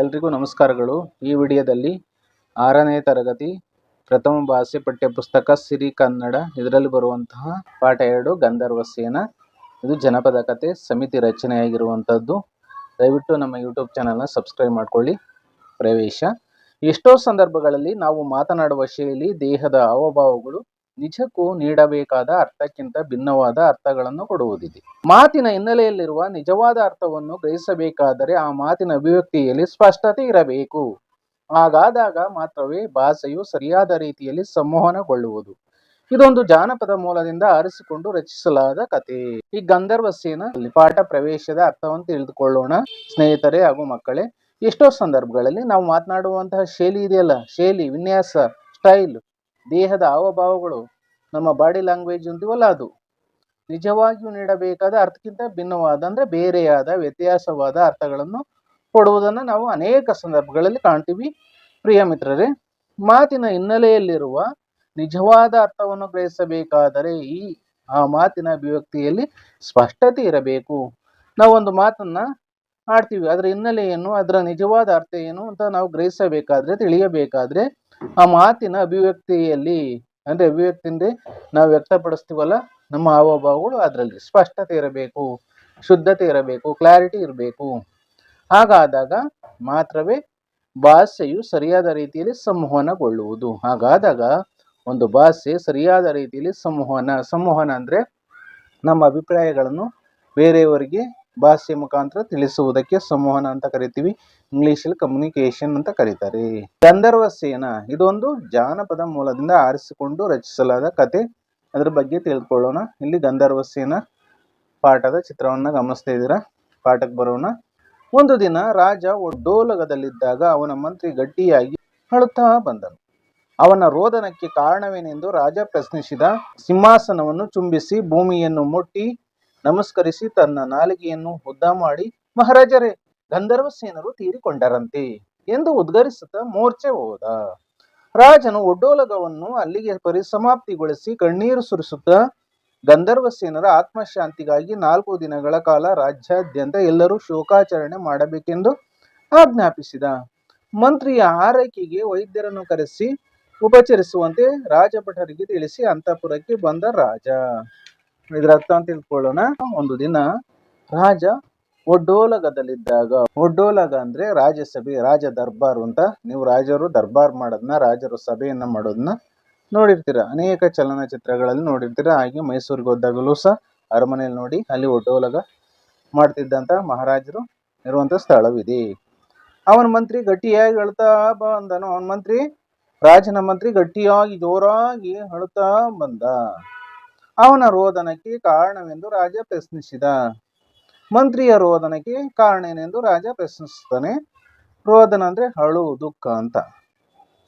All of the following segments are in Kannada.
ಎಲ್ರಿಗೂ ನಮಸ್ಕಾರಗಳು. ಈ ವಿಡಿಯೋದಲ್ಲಿ ಆರನೇ ತರಗತಿ ಪ್ರಥಮ ಭಾಷೆ ಪಠ್ಯಪುಸ್ತಕ ಸಿರಿ ಕನ್ನಡ ಇದರಲ್ಲಿ ಬರುವಂತಹ ಪಾಠ ಎರಡು, ಗಂಧರ್ವ ಸೇನ. ಇದು ಜನಪದ ಕತೆ, ಸಮಿತಿ ರಚನೆಯಾಗಿರುವಂಥದ್ದು. ದಯವಿಟ್ಟು ನಮ್ಮ ಯೂಟ್ಯೂಬ್ ಚಾನಲ್ನ ಸಬ್ಸ್ಕ್ರೈಬ್ ಮಾಡಿಕೊಳ್ಳಿ. ಪ್ರವೇಶ. ಎಷ್ಟೋ ಸಂದರ್ಭಗಳಲ್ಲಿ ನಾವು ಮಾತನಾಡುವ ಶೈಲಿ, ದೇಹದ ಹಾವಭಾವಗಳು ನಿಜಕ್ಕೂ ನೀಡಬೇಕಾದ ಅರ್ಥಕ್ಕಿಂತ ಭಿನ್ನವಾದ ಅರ್ಥಗಳನ್ನು ಕೊಡುವುದಿದೆ. ಮಾತಿನ ಹಿನ್ನೆಲೆಯಲ್ಲಿರುವ ನಿಜವಾದ ಅರ್ಥವನ್ನು ಗ್ರಹಿಸಬೇಕಾದರೆ ಆ ಮಾತಿನ ಅಭಿವ್ಯಕ್ತಿಯಲ್ಲಿ ಸ್ಪಷ್ಟತೆ ಇರಬೇಕು. ಹಾಗಾದಾಗ ಮಾತ್ರವೇ ಭಾಷೆಯು ಸರಿಯಾದ ರೀತಿಯಲ್ಲಿ ಸಂವಹನಗೊಳ್ಳುವುದು. ಇದೊಂದು ಜಾನಪದ ಮೂಲದಿಂದ ಆರಿಸಿಕೊಂಡು ರಚಿಸಲಾದ ಕಥೆ. ಈ ಗಂಧರ್ವ ಸೇನ ಪಾಠ ಪ್ರವೇಶದ ಅರ್ಥವನ್ನು ತಿಳಿದುಕೊಳ್ಳೋಣ. ಸ್ನೇಹಿತರೆ ಹಾಗೂ ಮಕ್ಕಳೇ, ಎಷ್ಟೋ ಸಂದರ್ಭಗಳಲ್ಲಿ ನಾವು ಮಾತನಾಡುವಂತಹ ಶೈಲಿ ಇದೆಯಲ್ಲ? ಶೈಲಿ, ವಿನ್ಯಾಸ, ಸ್ಟೈಲ್. ದೇಹದ ಹಾವಭಾವಗಳು ನಮ್ಮ ಬಾಡಿ ಲ್ಯಾಂಗ್ವೇಜ್ ಅಂತೀವಲ್ಲ ಅದು. ನಿಜವಾಗಿಯೂ ನೀಡಬೇಕಾದ ಅರ್ಥಕ್ಕಿಂತ ಭಿನ್ನವಾದ ಅಂದ್ರೆ ಬೇರೆಯಾದ ವ್ಯತ್ಯಾಸವಾದ ಅರ್ಥಗಳನ್ನು ಕೊಡುವುದನ್ನು ನಾವು ಅನೇಕ ಸಂದರ್ಭಗಳಲ್ಲಿ ಕಾಣ್ತೀವಿ. ಪ್ರಿಯ ಮಿತ್ರರೇ, ಮಾತಿನ ಹಿನ್ನೆಲೆಯಲ್ಲಿರುವ ನಿಜವಾದ ಅರ್ಥವನ್ನು ಗ್ರಹಿಸಬೇಕಾದರೆ ಈ, ಆ ಮಾತಿನ ಅಭಿವ್ಯಕ್ತಿಯಲ್ಲಿ ಸ್ಪಷ್ಟತೆ ಇರಬೇಕು. ನಾವೊಂದು ಮಾತನ್ನ ಆಡ್ತೀವಿ, ಅದರ ಹಿನ್ನೆಲೆ ಏನು ಅದರ ನಿಜವಾದ ಅರ್ಥ ಏನು ಅಂತ ನಾವು ಗ್ರಹಿಸಬೇಕಾದ್ರೆ, ತಿಳಿಯಬೇಕಾದ್ರೆ ಆ ಮಾತಿನ ಅಭಿವ್ಯಕ್ತಿಯಲ್ಲಿ, ಅಂದ್ರೆ ಅಭಿವ್ಯಕ್ತಿಯಿಂದ ನಾವು ವ್ಯಕ್ತಪಡಿಸ್ತೀವಲ್ಲ, ನಮ್ಮ ಹಾವಭಾವಗಳು ಅದರಲ್ಲಿ ಸ್ಪಷ್ಟತೆ ಇರಬೇಕು, ಶುದ್ಧತೆ ಇರಬೇಕು ಕ್ಲಾರಿಟಿ ಇರಬೇಕು. ಹಾಗಾದಾಗ ಮಾತ್ರವೇ ಭಾಷೆಯು ಸರಿಯಾದ ರೀತಿಯಲ್ಲಿ ಸಂವಹನಗೊಳ್ಳುವುದು. ಹಾಗಾದಾಗ ಒಂದು ಭಾಷೆ ಸರಿಯಾದ ರೀತಿಯಲ್ಲಿ ಸಂವಹನ ಸಂವಹನ ಅಂದ್ರೆ ನಮ್ಮ ಅಭಿಪ್ರಾಯಗಳನ್ನು ಬೇರೆಯವರಿಗೆ ಭಾಷೆ ಮುಖಾಂತರ ತಿಳಿಸುವುದಕ್ಕೆ ಸಂವಹನ ಅಂತ ಕರಿತೀವಿ. ಇಂಗ್ಲಿಷಲ್ಲಿ ಕಮ್ಯುನಿಕೇಶನ್ ಅಂತ ಕರೀತಾರೆ. ಗಂಧರ್ವ ಸೇನ, ಇದೊಂದು ಜಾನಪದ ಮೂಲದಿಂದ ಆರಿಸಿಕೊಂಡು ರಚಿಸಲಾದ ಕತೆ. ಅದರ ಬಗ್ಗೆ ತಿಳಿದುಕೊಳ್ಳೋಣ ಇಲ್ಲಿ ಗಂಧರ್ವ ಸೇನ ಪಾಠದ ಚಿತ್ರವನ್ನ ಗಮನಿಸ್ತಾ ಇದ್ದೀರಾ? ಪಾಠಕ್ಕೆ ಬರೋಣ. ಒಂದು ದಿನ ರಾಜ ಒಡ್ಡೋಲಗದಲ್ಲಿದ್ದಾಗ ಅವನ ಮಂತ್ರಿ ಗಟ್ಟಿಯಾಗಿ ಅಳುತ್ತಾ ಬಂದನು. ಅವನ ರೋದನಕ್ಕೆ ಕಾರಣವೇನೆಂದು ರಾಜ ಪ್ರಶ್ನಿಸಿದ. ಸಿಂಹಾಸನವನ್ನು ಚುಂಬಿಸಿ ಭೂಮಿಯನ್ನು ಮುಟ್ಟಿ ನಮಸ್ಕರಿಸಿ ತನ್ನ ನಾಲಿಗೆಯನ್ನು ಉದ್ದ ಮಾಡಿ, ಮಹಾರಾಜರೇ, ಗಂಧರ್ವ ಸೇನರು ತೀರಿಕೊಂಡರಂತೆ ಎಂದು ಉದ್ಗರಿಸುತ್ತಾ ಮೋರ್ಚೆ ಹೋದ. ರಾಜನು ಒಡ್ಡೋಲಗವನ್ನು ಅಲ್ಲಿಗೆ ಪರಿಸಮಾಪ್ತಿಗೊಳಿಸಿ ಕಣ್ಣೀರು ಸುರಿಸುತ್ತಾ, ಗಂಧರ್ವ ಸೇನರ ಆತ್ಮಶಾಂತಿಗಾಗಿ ನಾಲ್ಕು ದಿನಗಳ ಕಾಲ ರಾಜ್ಯಾದ್ಯಂತ ಎಲ್ಲರೂ ಶೋಕಾಚರಣೆ ಮಾಡಬೇಕೆಂದು ಆಜ್ಞಾಪಿಸಿದ. ಮಂತ್ರಿಯ ಆರೈಕೆಗೆ ವೈದ್ಯರನ್ನು ಕರೆಸಿ, ಉಪಚರಿಸುವಂತೆ ರಾಜಭಟರಿಗೆ ತಿಳಿಸಿ ಅಂತಃಪುರಕ್ಕೆ ಬಂದ ರಾಜ. ಇದರ ಅಂತ ತಿಳ್ಕೊಳ್ಳೋಣ. ಒಂದು ದಿನ ರಾಜ ಒಡ್ಡೋಲಗದಲ್ಲಿದ್ದಾಗ, ಒಡ್ಡೋಲಗ ಅಂದ್ರೆ ರಾಜಸಭೆ ರಾಜ ದರ್ಬಾರ್ ಅಂತ. ನೀವು ರಾಜರು ದರ್ಬಾರ್ ಮಾಡೋದನ್ನ ರಾಜರು ಸಭೆಯನ್ನ ಮಾಡೋದನ್ನ ನೋಡಿರ್ತೀರ. ಅನೇಕ ಚಲನಚಿತ್ರಗಳಲ್ಲಿ ನೋಡಿರ್ತೀರ. ಹಾಗೆ ಮೈಸೂರಿಗೆ ಹೋದಾಗಲೂ ಸಹ ಅರಮನೆಯಲ್ಲಿ ನೋಡಿ ಅಲ್ಲಿ ಒಡ್ಡೋಲಗ ಮಾಡ್ತಿದ್ದಂತ ಮಹಾರಾಜರು ಇರುವಂತ ಸ್ಥಳವಿದೆ. ಅವನ ಮಂತ್ರಿ ಗಟ್ಟಿಯಾಗಿ ಹೇಳ್ತಾ ಬಂದನು. ಅವನ ಮಂತ್ರಿ, ರಾಜನ ಮಂತ್ರಿ ಗಟ್ಟಿಯಾಗಿ ಜೋರಾಗಿ ಅಳುತ್ತಾ ಬಂದ. ಅವನ ರೋದನಕ್ಕೆ ಕಾರಣವೆಂದು ರಾಜ ಪ್ರಶ್ನಿಸಿದ. ಮಂತ್ರಿಯ ರೋದನಕ್ಕೆ ಕಾರಣ ಏನೆಂದು ರಾಜ ಪ್ರಶ್ನಿಸ್ತಾನೆ ರೋದನ ಅಂದ್ರೆ ಅಳು ದುಃಖ ಅಂತ,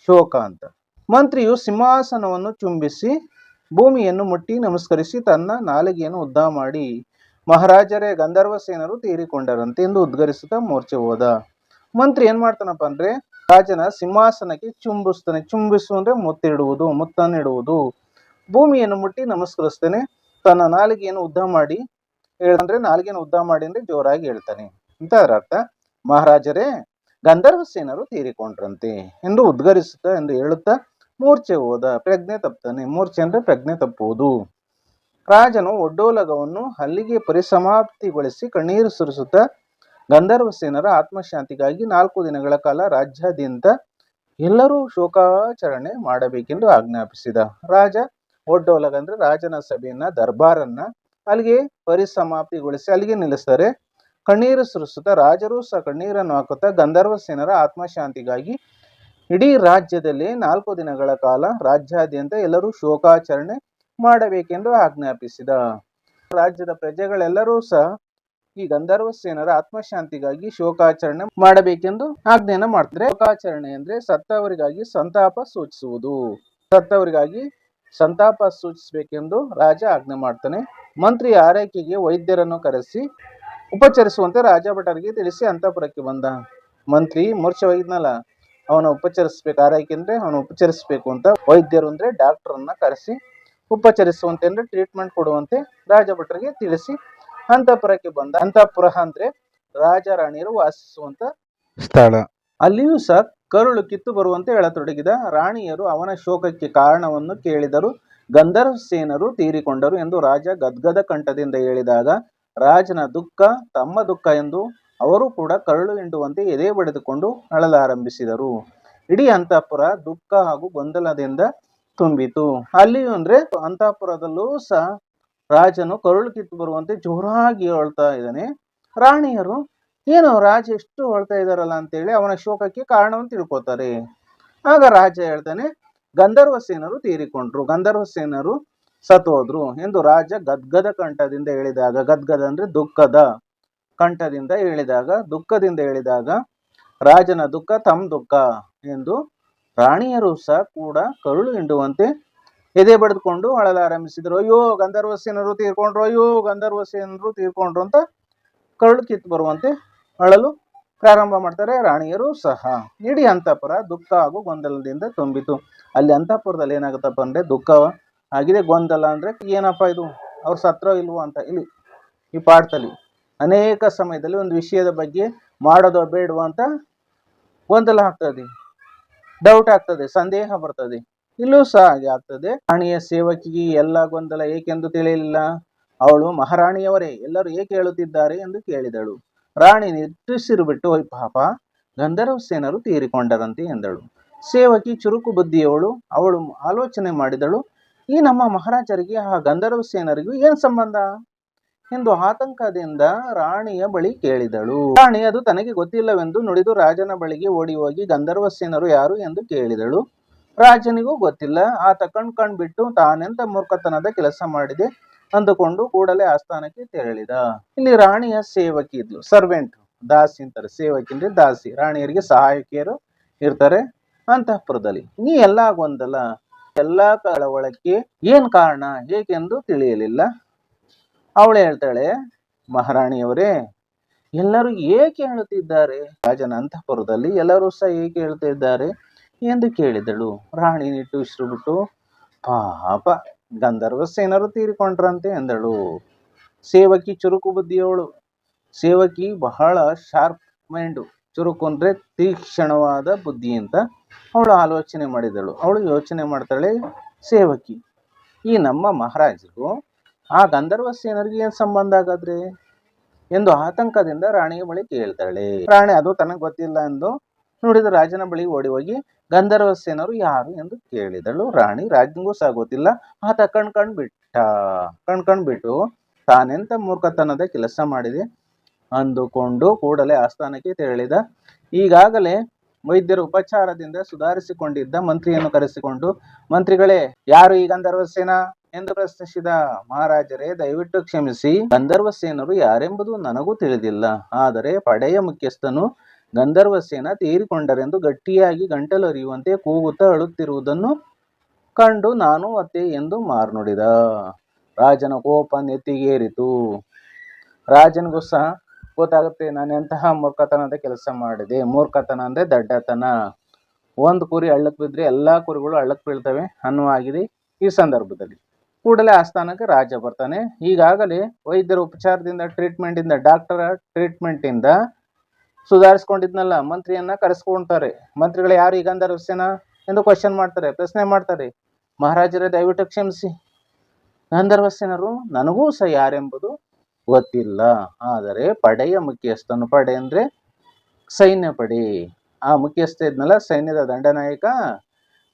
ಶೋಕ ಅಂತ. ಮಂತ್ರಿಯು ಸಿಂಹಾಸನವನ್ನು ಚುಂಬಿಸಿ ಭೂಮಿಯನ್ನು ಮುಟ್ಟಿ ನಮಸ್ಕರಿಸಿ ತನ್ನ ನಾಲಿಗೆಯನ್ನು ಉದ್ದ ಮಾಡಿ, ಮಹಾರಾಜರೇ ಗಂಧರ್ವ ಸೇನರು ತೀರಿಕೊಂಡರಂತೆ ಎಂದು ಉದ್ಗರಿಸಿದ ಮೋರ್ಚೆ ಹೋದ. ಮಂತ್ರಿ ಏನ್ ಮಾಡ್ತಾನಪ್ಪ ಅಂದ್ರೆ ರಾಜನ ಸಿಂಹಾಸನಕ್ಕೆ ಚುಂಬಿಸ್ತಾನೆ. ಚುಂಬಿಸು ಅಂದ್ರೆ ಮುತ್ತಿಡುವುದು, ಮುತ್ತನ್ನಿಡುವುದು. ಭೂಮಿಯನ್ನು ಮುಟ್ಟಿ ನಮಸ್ಕರಿಸ್ತೇನೆ. ತನ್ನ ನಾಲಿಗೆಯನ್ನು ಉದ್ದ ಮಾಡಿ ಹೇಳಂದ್ರೆ ನಾಲಿಗೆಯನ್ನು ಉದ್ದ ಮಾಡಿ ಅಂದ್ರೆ ಜೋರಾಗಿ ಹೇಳ್ತಾನೆ. ಅಂತ ಅದರ ಅರ್ಥ. ಮಹಾರಾಜರೇ, ಗಂಧರ್ವ ಸೇನರು ತೀರಿಕೊಂಡ್ರಂತೆ ಎಂದು ಉದ್ಗರಿಸುತ್ತಾ ಎಂದು ಹೇಳುತ್ತಾ ಮೂರ್ಛೆ ಹೋದ ಪ್ರಜ್ಞೆ ತಪ್ತಾನೆ. ಮೂರ್ಛೆ ಅಂದ್ರೆ ಪ್ರಜ್ಞೆ ತಪ್ಪುವುದು. ರಾಜನು ಒಡ್ಡೋಲಗವನ್ನು ಅಲ್ಲಿಗೆ ಪರಿಸಮಾಪ್ತಿಗೊಳಿಸಿ ಕಣ್ಣೀರು ಸುರಿಸುತ್ತಾ ಗಂಧರ್ವ ಸೇನರ ಆತ್ಮಶಾಂತಿಗಾಗಿ ನಾಲ್ಕು ದಿನಗಳ ಕಾಲ ರಾಜ್ಯಾದ್ಯಂತ ಎಲ್ಲರೂ ಶೋಕಾಚರಣೆ ಮಾಡಬೇಕೆಂದು ಆಜ್ಞಾಪಿಸಿದ. ರಾಜ ಒಡ್ಡೋಲಗ ಅಂದ್ರೆ ರಾಜನ ಸಭೆಯನ್ನ, ದರ್ಬಾರನ್ನ ಅಲ್ಲಿಗೆ ಪರಿಸಮಾಪ್ತಿಗೊಳಿಸಿ ಅಲ್ಲಿಗೆ ನಿಲ್ಲಿಸ್ತಾರೆ. ಕಣ್ಣೀರು ಸುರಿಸುತ್ತಾ ರಾಜರು ಸಹ ಕಣ್ಣೀರನ್ನು ಹಾಕುತ್ತಾ ಗಂಧರ್ವ ಸೇನರ ಆತ್ಮಶಾಂತಿಗಾಗಿ ಇಡೀ ರಾಜ್ಯದಲ್ಲಿ ನಾಲ್ಕು ದಿನಗಳ ಕಾಲ ರಾಜ್ಯಾದ್ಯಂತ ಎಲ್ಲರೂ ಶೋಕಾಚರಣೆ ಮಾಡಬೇಕೆಂದು ಆಜ್ಞಾಪಿಸಿದ. ರಾಜ್ಯದ ಪ್ರಜೆಗಳೆಲ್ಲರೂ ಸಹ ಈ ಗಂಧರ್ವ ಸೇನರ ಆತ್ಮಶಾಂತಿಗಾಗಿ ಶೋಕಾಚರಣೆ ಮಾಡಬೇಕೆಂದು ಆಜ್ಞೆಯನ್ನ ಮಾಡ್ತಾರೆ. ಶೋಕಾಚರಣೆ ಅಂದ್ರೆ ಸತ್ತವರಿಗಾಗಿ ಸಂತಾಪ ಸೂಚಿಸುವುದು. ಸತ್ತವರಿಗಾಗಿ ಸಂತಾಪ ಸೂಚಿಸಬೇಕೆಂದು ರಾಜ ಆಜ್ಞೆ ಮಾಡ್ತಾನೆ. ಮಂತ್ರಿ ಆರೈಕೆಗೆ ವೈದ್ಯರನ್ನು ಕರೆಸಿ ಉಪಚರಿಸುವಂತೆ ರಾಜ ಭಟರಿಗೆ ತಿಳಿಸಿ ಅಂತಃಪುರಕ್ಕೆ ಬಂದ. ಮಂತ್ರಿ ಮೂರ್ಛವಾಗಿದ್ನಲ್ಲ ಅವನ ಉಪಚರಿಸ್ಬೇಕು, ಆರೈಕೆ ಅಂದ್ರೆ ಅವನು ಉಪಚರಿಸಬೇಕು ಅಂತ ವೈದ್ಯರು ಅಂದ್ರೆ ಡಾಕ್ಟರ್ ಅನ್ನ ಕರೆಸಿ ಉಪಚರಿಸುವಂತೆ ಅಂದ್ರೆ ಟ್ರೀಟ್ಮೆಂಟ್ ಕೊಡುವಂತೆ ರಾಜ ಭಟರಿಗೆ ತಿಳಿಸಿ ಅಂತಃಪುರಕ್ಕೆ ಬಂದ. ಅಂತಃಪುರ ಅಂದ್ರೆ ರಾಜ ರಾಣಿಯರು ವಾಸಿಸುವಂತ ಸ್ಥಳ. ಅಲ್ಲಿಯೂ ಸಹ ಕರುಳು ಕಿತ್ತು ಬರುವಂತೆ ಹೇಳತೊಡಗಿದ ರಾಣಿಯರು ಅವನ ಶೋಕಕ್ಕೆ ಕಾರಣವನ್ನು ಕೇಳಿದರು. ಗಂಧರ್ವ ಸೇನರು ತೀರಿಕೊಂಡರು ಎಂದು ರಾಜ ಗದ್ಗದ ಕಂಠದಿಂದ ಹೇಳಿದಾಗ, ರಾಜನ ದುಃಖ ತಮ್ಮ ದುಃಖ ಎಂದು ಅವರು ಕೂಡ ಕರುಳು ಹಿಂಡುವಂತೆ ಎದೆ ಬಡಿದುಕೊಂಡು ಅಳಲಾರಂಭಿಸಿದರು. ಇಡೀ ಅಂತಃಪುರ ದುಃಖ ಹಾಗೂ ಗೊಂದಲದಿಂದ ತುಂಬಿತು. ಅಲ್ಲಿಯೂ ಅಂದ್ರೆ ಅಂತಃಪುರದಲ್ಲೂ ಸಹ ರಾಜನು ಕರುಳು ಕಿತ್ತು ಬರುವಂತೆ ಜೋರಾಗಿ ಹೇಳ್ತಾ ಇದ್ದಾನೆ. ರಾಣಿಯರು ಏನು ರಾಜ ಎಷ್ಟು ಹೊಳ್ತಾ ಇದ್ದಾರಲ್ಲ ಅಂತೇಳಿ ಅವನ ಶೋಕಕ್ಕೆ ಕಾರಣವನ್ನು ತಿಳ್ಕೊತಾರೆ. ಆಗ ರಾಜ ಹೇಳ್ತಾನೆ, ಗಂಧರ್ವ ಸೇನರು ತೀರಿಕೊಂಡ್ರು, ಗಂಧರ್ವ ಸೇನರು ಸತೋದ್ರು ಎಂದು ರಾಜ ಗದ್ಗದ ಕಂಠದಿಂದ ಹೇಳಿದಾಗ, ಗದ್ಗದ ಅಂದ್ರೆ ದುಃಖದ ಕಂಠದಿಂದ ಹೇಳಿದಾಗ, ದುಃಖದಿಂದ ಹೇಳಿದಾಗ ರಾಜನ ದುಃಖ ತಮ್ಮ ದುಃಖ ಎಂದು ರಾಣಿಯರು ಸಹ ಕೂಡ ಕರುಳು ಹಿಂಡುವಂತೆ ಎದೆ ಬಡಿದುಕೊಂಡು ಅಳಲಾರಂಭಿಸಿದ್ರು ಅಯ್ಯೋ, ಗಂಧರ್ವ ಸೇನರು ತೀರ್ಕೊಂಡ್ರು, ಅಯ್ಯೋ, ಗಂಧರ್ವ ಸೇನರು ತೀರ್ಕೊಂಡ್ರು ಅಂತ ಕರುಳು ಕಿತ್ತು ಬರುವಂತೆ ಅಳಲು ಪ್ರಾರಂಭ ಮಾಡ್ತಾರೆ. ರಾಣಿಯರು ಸಹ ಇಡೀ ಅಂತಃಪುರ ದುಃಖ ಹಾಗೂ ಗೊಂದಲದಿಂದ ತುಂಬಿತು. ಅಲ್ಲಿ ಅಂತಃಪುರದಲ್ಲಿ ಏನಾಗುತ್ತಪ್ಪ ಅಂದ್ರೆ ದುಃಖ ಆಗಿದೆ. ಗೊಂದಲ ಅಂದ್ರೆ ಏನಪ್ಪ ಇದು? ಅವ್ರು ಸತ್ರೋ ಇಲ್ವೋ ಅಂತ. ಇಲ್ಲಿ ಈ ಪಾಠದಲ್ಲಿ ಅನೇಕ ಸಮಯದಲ್ಲಿ ಒಂದು ವಿಷಯದ ಬಗ್ಗೆ ಮಾಡೋದೋ ಬೇಡವೋ ಅಂತ ಗೊಂದಲ ಆಗ್ತದೆ. ಡೌಟ್ ಆಗ್ತದೆ. ಸಂದೇಹ ಬರ್ತದೆ. ಇಲ್ಲೂ ಸಹ ಹಾಗೆ ಆಗ್ತದೆ. ರಾಣಿಯ ಸೇವಕಿಗೆ ಎಲ್ಲ ಗೊಂದಲ ಏಕೆಂದು ತಿಳಿಯಲಿಲ್ಲ. ಅವಳು ಮಹಾರಾಣಿಯವರೇ. ಎಲ್ಲರೂ ಏಕೆ ಹೇಳುತ್ತಿದ್ದಾರೆ ಎಂದು ಕೇಳಿದಳು. ರಾಣಿ ನಿಟ್ಟುಸಿರು ಬಿಟ್ಟು ಓಯ್ ಪಾಪ, ಗಂಧರ್ವ ಸೇನರು ತೀರಿಕೊಂಡರಂತೆ ಎಂದಳು. ಸೇವಕಿ ಚುರುಕು ಬುದ್ಧಿಯವಳು, ಅವಳು ಆಲೋಚನೆ ಮಾಡಿದಳು. ಈ ನಮ್ಮ ಮಹಾರಾಜರಿಗೆ, ಆ ಗಂಧರ್ವ ಸೇನರಿಗೂ ಏನ್ ಸಂಬಂಧ? ಎಂದು ಆತಂಕದಿಂದ ರಾಣಿಯ ಬಳಿ ಕೇಳಿದಳು. ರಾಣಿ, ಅದು ತನಗೆ ಗೊತ್ತಿಲ್ಲವೆಂದು ನುಡಿದು ರಾಜನ ಬಳಿಗೆ ಓಡಿ ಹೋಗಿ ಗಂಧರ್ವ ಸೇನರು ಯಾರು ಎಂದು ಕೇಳಿದಳು. ರಾಜನಿಗೂ ಗೊತ್ತಿಲ್ಲ. ಆತ ಕಣ್ ಕಣ್ ಬಿಟ್ಟು ತಾನೆಂತ ಮೂರ್ಖತನದ ಕೆಲಸ ಮಾಡಿದೆ? ಅಂದುಕೊಂಡು ಕೂಡಲೇ ಆಸ್ಥಾನಕ್ಕೆ ತೆರಳಿದ. ಇಲ್ಲಿ ರಾಣಿಯ ಸೇವಕಿ ಇದ್ಲು ಸರ್ವೆಂಟ್ ದಾಸಿ ಅಂತಾರೆ, ಸೇವಕಿ ಅಂದ್ರೆ ದಾಸಿ. ರಾಣಿಯರಿಗೆ ಸಹಾಯಕಿಯರು ಇರ್ತಾರೆ ಅಂತಃಪುರದಲ್ಲಿ. ನೀ ಎಲ್ಲ ಗೊಂದಲ, ಎಲ್ಲಾ ಕಳವಳಕ್ಕೆ ಏನ್ ಕಾರಣ, ಏಕೆಂದು ತಿಳಿಯಲಿಲ್ಲ. ಅವಳು ಹೇಳ್ತಾಳೆ, ಮಹಾರಾಣಿಯವರೇ, ಎಲ್ಲರೂ ಏಕೆ ಹೇಳುತ್ತಿದ್ದಾರೆ? ರಾಜನ ಅಂತಃಪುರದಲ್ಲಿ ಎಲ್ಲರೂ ಸಹ ಏಕೆ ಹೇಳ್ತಿದ್ದಾರೆ ಎಂದು ಕೇಳಿದಳು. ರಾಣಿ ನಿಟ್ಟು ಬಿಟ್ಟು, ಪಾಪ. ಗಂಧರ್ವ ಸೇನರು ತೀರಿಕೊಂಡ್ರಂತೆ ಎಂದಳು ಸೇವಕಿ ಚುರುಕು ಬುದ್ಧಿಯವಳು ಸೇವಕಿ ಬಹಳ ಶಾರ್ಪ್ ಮೈಂಡು ಚುರುಕು ಅಂದ್ರೆ ತೀಕ್ಷ್ಣವಾದ ಬುದ್ಧಿ ಅಂತ ಅವಳು ಆಲೋಚನೆ ಮಾಡಿದಳು. ಅವಳು ಯೋಚನೆ ಮಾಡ್ತಾಳೆ, ಸೇವಕಿ, ಈ ನಮ್ಮ ಮಹಾರಾಜರು ಆ ಗಂಧರ್ವ ಸೇನರಿಗೆ ಏನು ಸಂಬಂಧ ಆಗಾದ್ರೆ? ಎಂದು ಆತಂಕದಿಂದ ರಾಣಿಯ ಬಳಿ ಕೇಳ್ತಾಳೆ. ರಾಣಿ, ಅದು ತನಗೆ ಗೊತ್ತಿಲ್ಲ ಎಂದು ನೋಡಿದ ರಾಜನ ಬಳಿ ಓಡಿ ಹೋಗಿ ಗಂಧರ್ವ ಸೇನರು ಯಾರು ಎಂದು ಕೇಳಿದಳು. ರಾಣಿ ರಾಜನಿಗೂ ಸಾಗೋತಿಲ್ಲ. ಆತ ಕಣ್ಕಂಡ್ ಕಣ್ ಬಿಟ್ಟ, ಕಣ್ ಕಣ್ ಬಿಟ್ಟು, ತಾನೆಂತ ಮೂರ್ಖತನದ ಕೆಲಸ ಮಾಡಿದೆ ಅಂದುಕೊಂಡು ಕೂಡಲೇ ಆಸ್ಥಾನಕ್ಕೆ ತೆರಳಿದ. ಈಗಾಗಲೇ ವೈದ್ಯರ ಉಪಚಾರದಿಂದ ಸುಧಾರಿಸಿಕೊಂಡಿದ್ದ ಮಂತ್ರಿಯನ್ನು ಕರೆಸಿಕೊಂಡು, ಮಂತ್ರಿಗಳೇ, ಯಾರು ಈ ಗಂಧರ್ವ ಸೇನಾ? ಎಂದು ಪ್ರಶ್ನಿಸಿದ ಮಹಾರಾಜರೇ, ದಯವಿಟ್ಟು ಕ್ಷಮಿಸಿ. ಗಂಧರ್ವ ಸೇನರು ಯಾರೆಂಬುದು ನನಗೂ ತಿಳಿದಿಲ್ಲ. ಆದರೆ ಪಡೆಯ ಮುಖ್ಯಸ್ಥನು ಗಂಧರ್ವ ಸೇನ ತೀರಿಕೊಂಡರೆಂದು ಗಟ್ಟಿಯಾಗಿ ಗಂಟಲರಿಯುವಂತೆ ಕೂಗುತ್ತಾ ಅಳುತ್ತಿರುವುದನ್ನು ಕಂಡು ನಾನು ಅತ್ತೆ ಎಂದು ಮಾರ್ನುಡಿದ ರಾಜನ ಕೋಪ ನೆತ್ತಿಗೇರಿತು. ರಾಜನಿಗೂ ಸಹ ಗೊತ್ತಾಗುತ್ತೆ, ನಾನು ಎಂತಹ ಮೂರ್ಖತನದ ಕೆಲಸ ಮಾಡಿದೆ. ಮೂರ್ಖತನ ಅಂದ್ರೆ ದಡ್ಡತನ. ಒಂದು ಕುರಿ ಹಳ್ಳಕ್ಕೆ ಬಿದ್ರೆ ಎಲ್ಲಾ ಕುರಿಗಳು ಹಳ್ಳಕ್ಕೆ ಬೀಳ್ತವೆ ಅನ್ನುವಾಗಿದೆ ಈ ಸಂದರ್ಭದಲ್ಲಿ. ಕೂಡಲೇ ಆಸ್ಥಾನಕ್ಕೆ ರಾಜ ಬರ್ತಾನೆ. ಈಗಾಗಲೇ ವೈದ್ಯರ ಉಪಚಾರದಿಂದ ಟ್ರೀಟ್ಮೆಂಟ್ ಇಂದ ಡಾಕ್ಟರ್ ಟ್ರೀಟ್ಮೆಂಟ್ ಇಂದ ಸುಧಾರಿಸ್ಕೊಂಡಿದ್ನಲ್ಲ, ಮಂತ್ರಿಯನ್ನ ಕರೆಸ್ಕೊಂತಾರೆ. ಮಂತ್ರಿಗಳು ಯಾರು ಈಗ ಗಂಧರ್ವಸೇನ ಎಂದು ಕ್ವಶನ್ ಮಾಡ್ತಾರೆ, ಪ್ರಶ್ನೆ ಮಾಡ್ತಾರೆ. ಮಹಾರಾಜರೇ, ದಯವಿಟ್ಟು ಕ್ಷಮಿಸಿ. ಗಂಧರ್ವಸೇನರು ನನಗೂ ಸಹ ಯಾರೆಂಬುದು ಗೊತ್ತಿಲ್ಲ. ಆದರೆ ಪಡೆಯ ಮುಖ್ಯಸ್ಥನು ಪಡೆ ಅಂದ್ರೆ ಸೈನ್ಯ ಪಡೆ. ಆ ಮುಖ್ಯಸ್ಥ ಇದ್ನಲ್ಲ, ಸೈನ್ಯದ ದಂಡನಾಯಕ.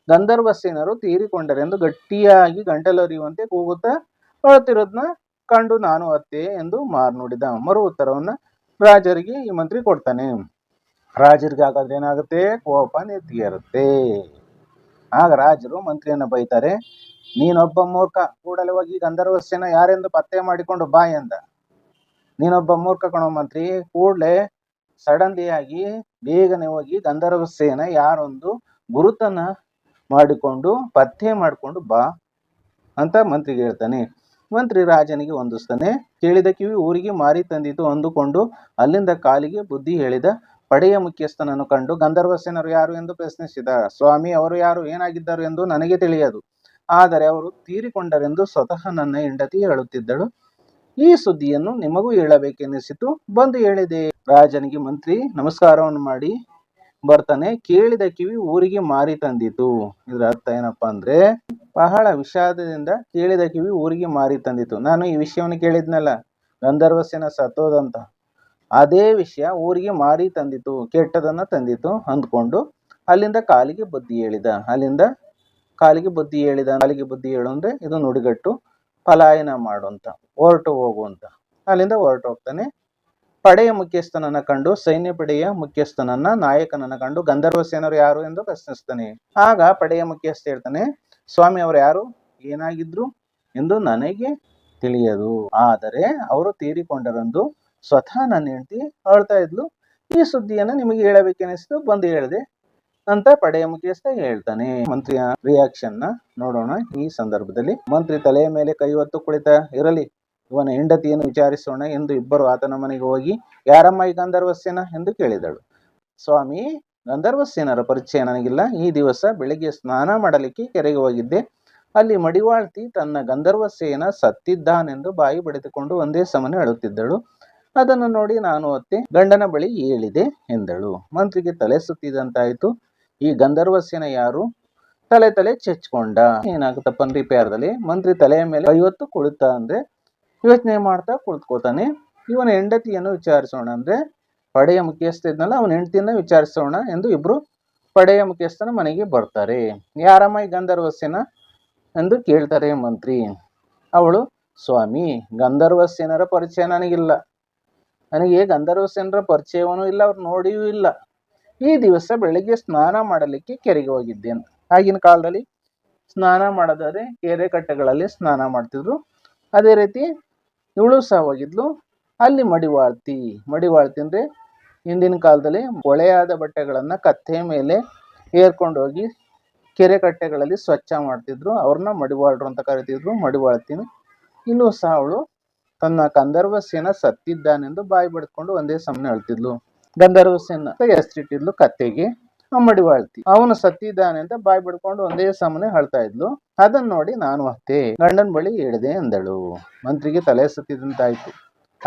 ಗಂಧರ್ವಸೇನರು ತೀರಿಕೊಂಡರೆ ಎಂದು ಗಟ್ಟಿಯಾಗಿ ಗಂಟಲರಿಯುವಂತೆ ಕೂಗುತ್ತಾ ಅಳುತ್ತಿರೋದನ್ನ ಕಂಡು ನಾನು ಅತ್ತೆ ಎಂದು ಮಾರ್ನುಡಿದ ಮರು ಉತ್ತರವನ್ನ ರಾಜರಿಗೆ ಈ ಮಂತ್ರಿ ಕೊಡ್ತಾನೆ. ರಾಜರಿಗೆ ಹಾಗಾದ್ರೆ ಏನಾಗುತ್ತೆ? ಕೋಪ ನೆತ್ತಿಗೇರುತ್ತೆ. ಆಗ ರಾಜರು ಮಂತ್ರಿಯನ್ನ ಬೈತಾರೆ, ನೀನೊಬ್ಬ ಮೂರ್ಖ, ಕೂಡಲೇ ಹೋಗಿ ಗಂಧರ್ವ ಸೇನ ಯಾರೆಂದು ಪತ್ತೆ ಮಾಡಿಕೊಂಡು ಬಾ ಎಂದ. ನೀನೊಬ್ಬ ಮೂರ್ಖ ಕಣೋ ಮಂತ್ರಿ, ಕೂಡಲೇ ಆಗಿ ಬೇಗನೆ ಹೋಗಿ ಗಂಧರ್ವ ಸೇನ ಯಾರೊಂದು ಗುರುತನ್ನ ಮಾಡಿಕೊಂಡು, ಪತ್ತೆ ಮಾಡಿಕೊಂಡು ಬಾ ಅಂತ ಮಂತ್ರಿಗೆ ಹೇಳ್ತಾನೆ. ಮಂತ್ರಿ ರಾಜನಿಗೆ ಹೊಂದಿಸ್ತಾನೆ ಕೇಳಿದ ಕಿವಿ ಊರಿಗೆ ಮಾರಿ ತಂದಿತು ಅಂದುಕೊಂಡು ಅಲ್ಲಿಂದ ಕಾಲಿಗೆ ಬುದ್ಧಿ ಹೇಳಿದ ಪಡೆಯ ಮುಖ್ಯಸ್ಥನನ್ನು ಕಂಡು ಗಂಧರ್ವ ಸೇನರು ಯಾರು ಎಂದು ಪ್ರಶ್ನಿಸಿದ. ಸ್ವಾಮಿ, ಅವರು ಯಾರು, ಏನಾಗಿದ್ದರು ಎಂದು ನನಗೆ ತಿಳಿಯದು. ಆದರೆ ಅವರು ತೀರಿಕೊಂಡರೆಂದು ಸ್ವತಃ ನನ್ನ ಹೆಂಡತಿ ಹೇಳುತ್ತಿದ್ದಳು. ಈ ಸುದ್ದಿಯನ್ನು ನಿಮಗೂ ಹೇಳಬೇಕೆನಿಸಿತು. ಬಂದು ಹೇಳಿದೆ. ರಾಜನಿಗೆ ಮಂತ್ರಿ, ನಮಸ್ಕಾರವನ್ನು ಮಾಡಿ. ಬರ್ತಾನೆ, ಕೇಳಿದ ಕಿವಿ ಊರಿಗೆ ಮಾರಿ ತಂದಿತು. ಇದರ ಅರ್ಥ ಏನಪ್ಪಾ ಅಂದ್ರೆ, ಬಹಳ ವಿಷಾದದಿಂದ ಕೇಳಿದ ಕಿವಿ ಊರಿಗೆ ಮಾರಿ ತಂದಿತು. ನಾನು ಈ ವಿಷಯವನ್ನು ಕೇಳಿದ್ನಲ್ಲ, ಗಂಧರ್ವಸೇನ ಸತ್ತೋದಂತ ಅದೇ ವಿಷಯ ಊರಿಗೆ ಮಾರಿ ತಂದಿತು, ಕೆಟ್ಟದನ್ನ ತಂದಿತು ಅಂದ್ಕೊಂಡು ಅಲ್ಲಿಂದ ಕಾಲಿಗೆ ಬುದ್ಧಿ ಹೇಳಿದ. ಅಲ್ಲಿಂದ ಕಾಲಿಗೆ ಬುದ್ಧಿ ಹೇಳಿದ, ಕಾಲಿಗೆ ಬುದ್ಧಿ ಹೇಳು ಅಂದ್ರೆ ಇದು ನುಡಿಗಟ್ಟು ಪಲಾಯನ ಮಾಡು ಅಂತ, ಹೊರಟು ಹೋಗು ಅಂತ. ಅಲ್ಲಿಂದ ಹೊರಟು ಹೋಗ್ತಾನೆ. ಪಡೆಯ ಮುಖ್ಯಸ್ಥನನ್ನ ಕಂಡು, ಸೈನ್ಯ ಪಡೆಯ ಮುಖ್ಯಸ್ಥನನ್ನ, ನಾಯಕನನ್ನ ಕಂಡು, ಗಂಧರ್ವ ಸೇನರು ಯಾರು ಎಂದು ಪ್ರಶ್ನಿಸ್ತಾನೆ. ಆಗ ಪಡೆಯ ಮುಖ್ಯಸ್ಥ ಹೇಳ್ತಾನೆ, ಸ್ವಾಮಿ ಅವರು ಯಾರು? ಏನಾಗಿದ್ರು? ಎಂದು ನನಗೆ ತಿಳಿಯದು. ಆದರೆ ಅವರು ತೀರಿಕೊಂಡರೆಂದು ಸ್ವತಃ ನನ್ನ ಹೆಂಡತಿ ಹೇಳ್ತಾ ಇದ್ಲು. ಈ ಸುದ್ದಿಯನ್ನು ನಿಮಗೆ ಹೇಳಬೇಕೆನಿಸ್ತು, ಬಂದು ಹೇಳಿದೆ ಅಂತ ಪಡೆಯ ಮುಖ್ಯಸ್ಥ ಹೇಳ್ತಾನೆ. ಮಂತ್ರಿಯ ರಿಯಾಕ್ಷನ್ನ ನೋಡೋಣ. ಈ ಸಂದರ್ಭದಲ್ಲಿ ಮಂತ್ರಿ ತಲೆಯ ಮೇಲೆ ಕೈ ಹೊತ್ತು ಕುಳಿತ, ಇರಲಿ ಇವನ ಹೆಂಡತಿಯನ್ನು ವಿಚಾರಿಸೋಣ ಎಂದು ಇಬ್ಬರು ಆತನ ಮನೆಗೆ ಹೋಗಿ, ಯಾರಮ್ಮ ಈ ಗಂಧರ್ವಸ್ಯನ? ಎಂದು ಕೇಳಿದಳು. ಸ್ವಾಮಿ, ಗಂಧರ್ವಸ್ಯನರ ಪರಿಚಯ ನನಗಿಲ್ಲ. ಈ ದಿವಸ ಬೆಳಿಗ್ಗೆ ಸ್ನಾನ ಮಾಡಲಿಕ್ಕೆ ಕೆರೆಗೆ ಹೋಗಿದ್ದೆ. ಅಲ್ಲಿ ಮಡಿವಾಳ್ತಿ ತನ್ನ ಗಂಧರ್ವಸೇನ ಸತ್ತಿದ್ದಾನೆಂದು ಬಾಯಿ ಬಡಿದುಕೊಂಡು ಒಂದೇ ಸಮನೆ ಅಳುತ್ತಿದ್ದಳು. ಅದನ್ನು ನೋಡಿ ನಾನು ಅತ್ತೆ, ಗಂಡನ ಬಳಿ ಹೇಳಿದೆ ಎಂದಳು. ಮಂತ್ರಿಗೆ ತಲೆ ಸುತ್ತಿದಂತಾಯಿತು. ಈ ಗಂಧರ್ವಸೇನ ಯಾರು? ತಲೆ ತಲೆ ಚೆಚ್ಕೊಂಡ. ಏನಾಗುತ್ತಪ್ಪ ಅಂದ್ರೆ ಈ ಮಂತ್ರಿ ತಲೆಯ ಮೇಲೆ ಐವತ್ತು ಕುಳಿತ ಅಂದ್ರೆ ಯೋಚನೆ ಮಾಡ್ತಾ ಕುಳಿತುಕೋತಾನೆ ಇವನ ಹೆಂಡತಿಯನ್ನು ವಿಚಾರಿಸೋಣ ಅಂದ್ರೆ ಪಡೆಯ ಮುಖ್ಯಸ್ಥ ಇದ್ನಲ್ಲ, ಅವನ ಹೆಂಡತಿಯನ್ನ ವಿಚಾರಿಸೋಣ ಎಂದು ಇಬ್ರು ಪಡೆಯ ಮುಖ್ಯಸ್ಥನ ಮನೆಗೆ ಬರ್ತಾರೆ. ಯಾರಮ್ಮ ಈ ಗಂಧರ್ವಸ್ಯನ ಎಂದು ಕೇಳ್ತಾರೆ ಮಂತ್ರಿ. ಅವಳು, ಸ್ವಾಮಿ, ಗಂಧರ್ವಸ್ಯನರ ಪರಿಚಯ ನನಗಿಲ್ಲ. ನನಗೆ ಗಂಧರ್ವಸೇನರ ಪರಿಚಯವೂ ಇಲ್ಲ, ಅವ್ರು ನೋಡಿಯೂ ಇಲ್ಲ. ಈ ದಿವಸ ಬೆಳಿಗ್ಗೆ ಸ್ನಾನ ಮಾಡಲಿಕ್ಕೆ ಕೆರೆಗೆ ಹೋಗಿದ್ದೇನೆ. ಆಗಿನ ಕಾಲದಲ್ಲಿ ಸ್ನಾನ ಮಾಡೋದಾದ್ರೆ ಕೆರೆ ಕಟ್ಟೆಗಳಲ್ಲಿ ಸ್ನಾನ ಮಾಡ್ತಿದ್ರು. ಅದೇ ರೀತಿ ಇವಳು ಸಾವಾಗಿದ್ಲು. ಅಲ್ಲಿ ಮಡಿವಾಳ್ತಿ. ಮಡಿವಾಳ್ತಿ ಅಂದ್ರೆ ಹಿಂದಿನ ಕಾಲದಲ್ಲಿ ಕೊಳೆಯಾದ ಬಟ್ಟೆಗಳನ್ನು ಕತ್ತೆ ಮೇಲೆ ಏರ್ಕೊಂಡು ಹೋಗಿ ಕೆರೆ ಕಟ್ಟೆಗಳಲ್ಲಿ ಸ್ವಚ್ಛ ಮಾಡ್ತಿದ್ರು. ಅವ್ರನ್ನ ಮಡಿವಾಳ್ರು ಅಂತ ಕರಿತಿದ್ರು. ಮಡಿವಾಳ್ತೀನಿ. ಇಲ್ಲೂ ಸಹ ಅವಳು ತನ್ನ ಗಂಧರ್ವಸೇನ ಸತ್ತಿದ್ದಾನೆಂದು ಬಾಯಿ ಬಡ್ಕೊಂಡು ಒಂದೇ ಸಮನೆ ಅಳ್ತಿದ್ಲು. ಗಂಧರ್ವಸೇನ ಸೇನ ಹೆಸರಿಟ್ಟಿದ್ಲು ಕತ್ತೆಗೆ. ಆ ಮಡಿವಾಳ್ತಿ ಅವನು ಸತ್ತಿದ್ದಾನೆ ಅಂತ ಬಾಯಿ ಬಿಡ್ಕೊಂಡು ಒಂದೇ ಸಮನೆ ಅಳ್ತಾ ಇದ್ಲು. ಅದನ್ನ ನೋಡಿ ನಾನು ಅತ್ತೆ. ಗಂಡನ ಬಳಿ ಹೇಳಿದೆ ಅಂದಳು. ಮಂತ್ರಿಗೆ ತಲೆ ಸತ್ತಿದಂತಾಯ್ತು.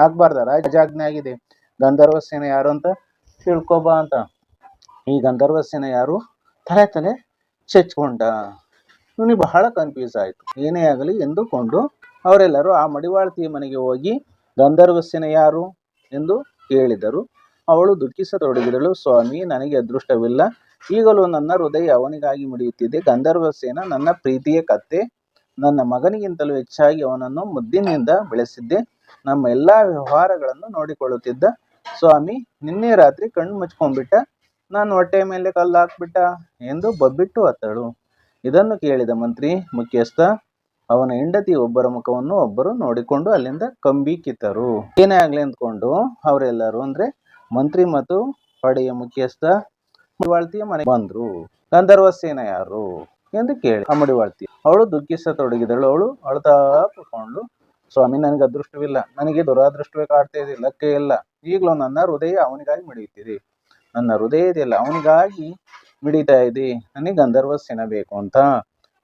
ಆಗ್ಬಾರ್ದ, ರಾಜಾಜ್ಞೆ ಆಗಿದೆ. ಗಂಧರ್ವ ಸೇನೆ ಯಾರು ಅಂತ ತಿಳ್ಕೊಬಾ ಅಂತ. ಈ ಗಂಧರ್ವ ಸೇನೆ ಯಾರು? ತಲೆ ತಲೆ ಚೆಚ್ಕೊಂಡ. ಇವನಿಗೆ ಬಹಳ ಕನ್ಫ್ಯೂಸ್ ಆಯಿತು. ಏನೇ ಆಗಲಿ ಎಂದುಕೊಂಡು ಅವರೆಲ್ಲರೂ ಆ ಮಡಿವಾಳ್ತಿಯ ಮನೆಗೆ ಹೋಗಿ ಗಂಧರ್ವ ಸೇನೆ ಯಾರು? ಎಂದು ಕೇಳಿದರು. ಅವಳು ದುಃಖಿಸತೊಡಗಿದಳು. ಸ್ವಾಮಿ, ನನಗೆ ಅದೃಷ್ಟವಿಲ್ಲ. ಈಗಲೂ ನನ್ನ ಹೃದಯ ಅವನಿಗಾಗಿ ಮಿಡಿಯುತ್ತಿದೆ. ಗಂಧರ್ವ ಸೇನ ನನ್ನ ಪ್ರೀತಿಯ ಕತ್ತೆ. ನನ್ನ ಮಗನಿಗಿಂತಲೂ ಹೆಚ್ಚಾಗಿ ಅವನನ್ನು ಮುದ್ದಿನಿಂದ ಬೆಳೆಸಿದ್ದೆ. ನಮ್ಮ ಎಲ್ಲಾ ವ್ಯವಹಾರಗಳನ್ನು ನೋಡಿಕೊಳ್ಳುತ್ತಿದ್ದ. ಸ್ವಾಮಿ, ನಿನ್ನೆ ರಾತ್ರಿ ಕಣ್ಣು ಮುಚ್ಕೊಂಡ್ಬಿಟ್ಟ ನಾನು ಹೊಟ್ಟೆ ಮೇಲೆ ಕಲ್ಲು ಹಾಕ್ಬಿಟ್ಟ ಎಂದು ಬಬ್ಬಿಟ್ಟು ಅತ್ತಳು. ಇದನ್ನು ಕೇಳಿದ ಮಂತ್ರಿ ಮುಖ್ಯಸ್ಥ, ಅವನ ಹೆಂಡತಿ ಒಬ್ಬರ ಮುಖವನ್ನು ಒಬ್ಬರು ನೋಡಿಕೊಂಡು ಅಲ್ಲಿಂದ ಕಂಬಿ ಕಿತ್ತರು. ಏನೇ ಆಗ್ಲಿ ಅಂದ್ಕೊಂಡು ಅವರೆಲ್ಲರೂ ಅಂದ್ರೆ ಮಂತ್ರಿ ಮತ್ತು ಪಡೆಯ ಮುಖ್ಯಸ್ಥ ಮಡಿವಾಳ್ತಿಯ ಮನೆ ಬಂದ್ರು. ಗಂಧರ್ವ ಸೇನ ಯಾರು ಎಂದು ಕೇಳಿ ಆ ಮಡಿವಾಳ್ತಿ ಅವಳು ದುಃಖಿಸತೊಡಗಿದಳು ಅವಳು ಅಳ್ತಾ ಕೂತ್ಕೊಂಡು, ಸ್ವಾಮಿ, ನನಗೆ ಅದೃಷ್ಟವಿಲ್ಲ. ನನಗೆ ದುರಾದೃಷ್ಟವೇ ಕಾಡ್ತಾ ಇದೆ. ಲಕ್ಕೆ ಇಲ್ಲ. ಈಗಲೂ ನನ್ನ ಹೃದಯ ಅವನಿಗಾಗಿ ಮಿಡಿಯುತ್ತಿದೆ. ನನ್ನ ಹೃದಯ ಇದೆಯಲ್ಲ, ಅವನಿಗಾಗಿ ಮಿಡಿತಾ ಇದೆ. ನನಗೆ ಗಂಧರ್ವ ಸೇನ ಬೇಕು ಅಂತ.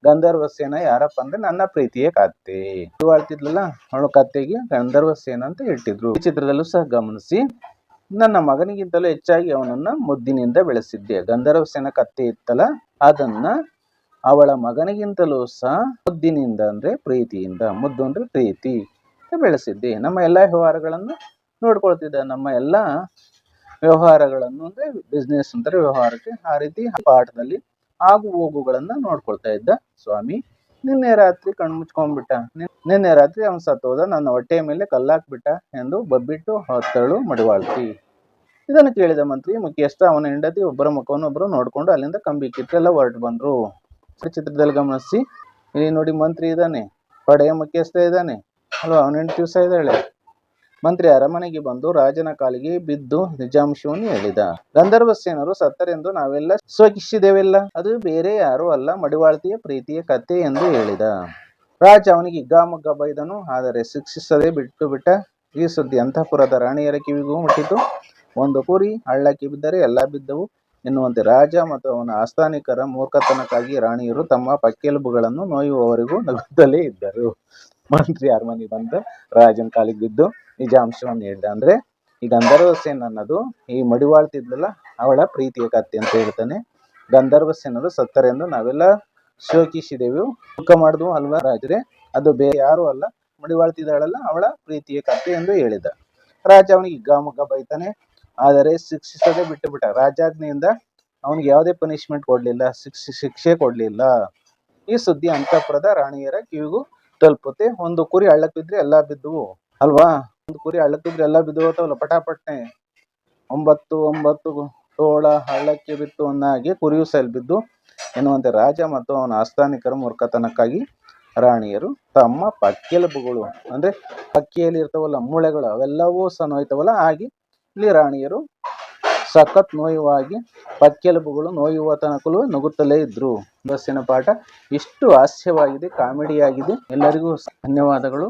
ಗಂಧರ್ವ ಸೇನ ಯಾರಪ್ಪ ಅಂದ್ರೆ ನನ್ನ ಪ್ರೀತಿಯ ಕತ್ತೆ. ಮಡಿವಾಳ್ತಿದ್ಲಲ್ಲ ಅವಳು ಕತ್ತೆಗೆ ಗಂಧರ್ವ ಸೇನ ಅಂತ ಇಟ್ಟಿದ್ರು. ಈ ಚಿತ್ರದಲ್ಲೂ ಸಹ ಗಮನಿಸಿ. ನನ್ನ ಮಗನಿಗಿಂತಲೂ ಹೆಚ್ಚಾಗಿ ಅವನನ್ನ ಮುದ್ದಿನಿಂದ ಬೆಳೆಸಿದ್ದೆ. ಗಂಧರ್ವ ಸೇನ ಕತ್ತೆ ಇತ್ತಲ್ಲ, ಅದನ್ನ ಅವಳ ಮಗನಿಗಿಂತಲೂ ಸಹ ಮುದ್ದಿನಿಂದ ಅಂದ್ರೆ ಪ್ರೀತಿಯಿಂದ, ಮುದ್ದು ಅಂದ್ರೆ ಪ್ರೀತಿ ಬೆಳೆಸಿದ್ದೆ. ನಮ್ಮ ಎಲ್ಲಾ ವ್ಯವಹಾರಗಳನ್ನು ನೋಡ್ಕೊಳ್ತಿದ್ದ. ನಮ್ಮ ಎಲ್ಲಾ ವ್ಯವಹಾರಗಳನ್ನು ಅಂದ್ರೆ ಬಿಸ್ನೆಸ್ ಅಂದ್ರೆ ವ್ಯವಹಾರಕ್ಕೆ ಆ ರೀತಿ ಪಾಠದಲ್ಲಿ ಆಗು ಹೋಗುಗಳನ್ನ ನೋಡ್ಕೊಳ್ತಾ ಇದ್ದ ಸ್ವಾಮಿ. ನಿನ್ನೆ ರಾತ್ರಿ ಕಣ್ಣು ಮುಚ್ಕೊಂಡ್ಬಿಟ್ಟ. ನಿನ್- ನಿನ್ನೆ ರಾತ್ರಿ ಅವನು ಸತ್ತೋದ ನನ್ನ ಹೊಟ್ಟೆಯ ಮೇಲೆ ಕಲ್ಲಾಕ್ಬಿಟ್ಟ ಎಂದು ಬಬ್ಬಿಟ್ಟು ಹೊತ್ತಳು ಮಡಿವಾಳ್ತಿ ಇದನ್ನು ಕೇಳಿದ ಮಂತ್ರಿ ಮುಖ್ಯಸ್ಥ, ಅವನ ಹೆಂಡತಿ ಒಬ್ಬರ ಮುಖವನ್ನು ಒಬ್ಬರು ನೋಡ್ಕೊಂಡು ಅಲ್ಲಿಂದ ಕಂಬಿ ಕಿತ್ತೆಲ್ಲ ಹೊರಟು ಬಂದ್ರು. ಚಿತ್ರದಲ್ಲಿ ಗಮನಿಸಿ, ಇಲ್ಲಿ ನೋಡಿ ಮಂತ್ರಿ ಇದ್ದಾನೆ, ಪಡೆಯ ಮುಖ್ಯಸ್ಥ ಇದ್ದಾನೆ. ಅಲ್ವಾ, ಅವನ ಹೆಂಡತಿ ಸಹ ಇದ್ದಾಳೆ. ಮಂತ್ರಿ ಅರಮನೆಗೆ ಬಂದು ರಾಜನ ಕಾಲಿಗೆ ಬಿದ್ದು ನಿಜಾಂಶವನ್ನು ಹೇಳಿದ. ಗಂಧರ್ವ ಸೇನರು ಸತ್ತರೆಂದು ನಾವೆಲ್ಲ ಸ್ವಕಿಸಿದೆವೆಲ್ಲ ಅದು ಬೇರೆ ಯಾರು ಅಲ್ಲ, ಮಡಿವಾಳ್ತಿಯ ಪ್ರೀತಿಯ ಕತೆ ಎಂದು ಹೇಳಿದ. ರಾಜ ಅವನಿಗೆ ಹಿಗ್ಗಾಮುಗ್ಗ ಬೈದನು, ಆದರೆ ಶಿಕ್ಷಿಸದೆ ಬಿಟ್ಟು ಬಿಟ್ಟ ಈ ಸುದ್ದಿ ಅಂತಃಪುರದ ರಾಣಿಯರ ಕಿವಿಗೂ ಮುಟ್ಟಿತು. ಒಂದು ಕುರಿ ಹಳ್ಳಕ್ಕೆ ಬಿದ್ದರೆ ಎಲ್ಲ ಬಿದ್ದವು. ಎನ್ನುವಂತೆ ರಾಜ ಮತ್ತು ಅವನ ಆಸ್ಥಾನಿಕರ ಮೂರ್ಖತನಕ್ಕಾಗಿ ರಾಣಿಯರು ತಮ್ಮ ಪಕ್ಕೆಲುಬುಗಳನ್ನು ನೋಯುವವರೆಗೂ ನಗುತ್ತಲೇ ಇದ್ದರು. ಮಂತ್ರಿ ಅರಮನೆ ಬಂದು ರಾಜನ ಕಾಲಿಗೆ ಬಿದ್ದು ನಿಜಾಂಶವನ್ನು ಹೇಳಿದ. ಅಂದರೆ ಈ ಗಂಧರ್ವ ಸೇನ್ ಅನ್ನೋದು ಈ ಮಡಿವಾಳ್ತಿದ್ಲಲ್ಲ, ಅವಳ ಪ್ರೀತಿಯ ಕತ್ತೆ ಅಂತ ಹೇಳ್ತಾನೆ. ಗಂಧರ್ವ ಸೇನರು ಸತ್ತರೆಂದು ನಾವೆಲ್ಲ ಶೋಕಿಸಿದೆವು. ದುಃಖ ಮಾಡಿದ್ವು ಅಲ್ವಾ ರಾಜರೇ? ಅದು ಬೇರೆ ಯಾರು ಅಲ್ಲ. ಮಡಿವಾಳ್ತಿದ್ದಾಳಲ್ಲ, ಅವಳ ಪ್ರೀತಿಯ ಕತ್ತೆ ಎಂದು ಹೇಳಿದ. ರಾಜ ಅವನಿಗೆ ಹಿಗ್ಗಾಮುಗ್ಗ ಬೈತಾನೆ. ಆದರೆ ಶಿಕ್ಷಿಸದೆ ಬಿಟ್ಟು ಬಿಟ್ಟ ರಾಜಾಜ್ಞೆಯಿಂದ ಅವನಿಗೆ ಯಾವುದೇ ಪನಿಷ್ಮೆಂಟ್ ಕೊಡ್ಲಿಲ್ಲ. ಶಿಕ್ಷೆ ಶಿಕ್ಷೆ ಕೊಡ್ಲಿಲ್ಲ. ಈ ಸುದ್ದಿ ಅಂತಃಪುರದ ರಾಣಿಯರ ಕಿವಿಗೂ ತಲುಪುತ್ತೆ. ಒಂದು ಕುರಿ ಹಳ್ಳಕ್ಕಿದ್ರೆ ಎಲ್ಲಾ ಬಿದ್ದುವು. ಅಲ್ವಾ? ಒಂದು ಕುರಿ ಹಳ್ಳಕ್ಕಿದ್ರೆ ಎಲ್ಲ ಬಿದ್ದು ಹೋಗ್ತಾವಲ್ಲ, ಪಟಾಪಟ್ನೆ. ಒಂಬತ್ತು ಒಂಬತ್ತು ತೋಳ ಹಳ್ಳಕ್ಕೆ ಬಿತ್ತು ಅನ್ನಾಗೆ ಕುರಿಯು ಸೈಲ್ ಬಿದ್ದು ಎನ್ನುವಂತೆ ರಾಜ ಮತ್ತು ಅವನ ಆಸ್ಥಾನಿಕರ ಮೂರ್ಖತನಕ್ಕಾಗಿ ರಾಣಿಯರು ತಮ್ಮ ಪಕ್ಕೆಲುಬುಗಳು, ಅಂದ್ರೆ ಪಕ್ಕಿಯಲ್ಲಿ ಇರ್ತಾವಲ್ಲ ಮೂಳೆಗಳು, ಅವೆಲ್ಲವೂ ಸಹ ನೋಯ್ತವಲ್ಲ ಹಾಗೆ ಇಲ್ಲಿ ರಾಣಿಯರು ಸಖತ್ ನೋಯುವಾಗಿ ಪಕ್ಕೆಲುಬುಗಳು ನೋಯುವ ತನಕಲು ನುಗ್ಗುತ್ತಲೇ ಇದ್ರು. ಬಸ್ಸಿನ ಪಾಠ ಇಷ್ಟು ಹಾಸ್ಯವಾಗಿದೆ, ಕಾಮಿಡಿಯಾಗಿದೆ. ಎಲ್ಲರಿಗೂ ಧನ್ಯವಾದಗಳು.